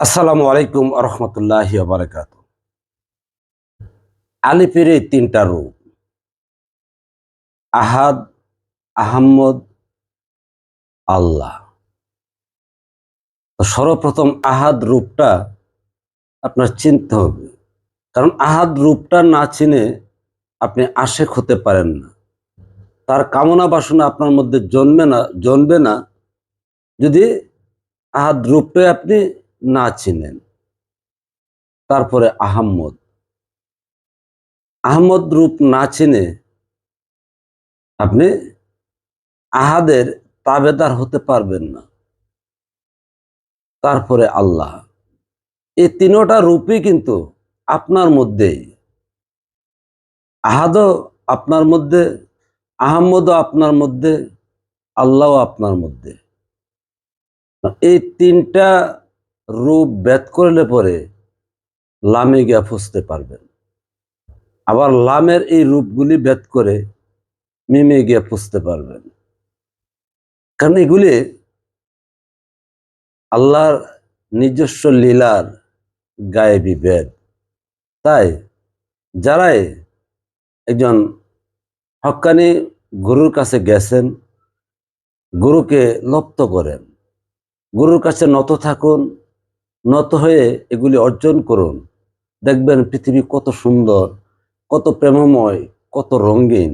আসসালামু আলাইকুম রহমতুল্লাহ বারকাত আলিপের এই তিনটা রূপ, আহাদ, আহম্মদ, আল্লাহ। সর্বপ্রথম আহাদ রূপটা আপনার চিনতে হবে। কারণ আহাদ রূপটা না চিনে আপনি আশেক হতে পারেন না। তার কামনা বাসনা আপনার মধ্যে জন্মে না জন্মবে না। যদি আহাদ রূপটা আপনি না চিনেন। তারপরে আহম্মদ। আহমদ রূপ না চিনে আপনি আহাদের তাবেদার হতে পারবেন না। তারপরে আল্লাহ। এই তিনোটা রূপই কিন্তু আপনার মধ্যেই আহাদও আপনার মধ্যে, আহম্মদও আপনার মধ্যে, আল্লাহও আপনার মধ্যে। এই তিনটা রূপ ব্যাত করলে পরে লামে গিয়া ফুসতে পারবেন আবার লামের এই রূপগুলি ব্যাত করে মিমে গিয়া ফুসতে পারবেন কারণ এগুলি আল্লাহর নিজস্ব লীলার গায়েবী বেদ তাই যারাই একজন হক্কানি গুরুর কাছে গেছেন, গুরুকে লপ্ত করেন, গুরুর কাছে নত থাকুন নত হয়ে এগুলি অর্জন করুন। দেখবেন পৃথিবী কত সুন্দর কত প্রেমময় কত রঙিন।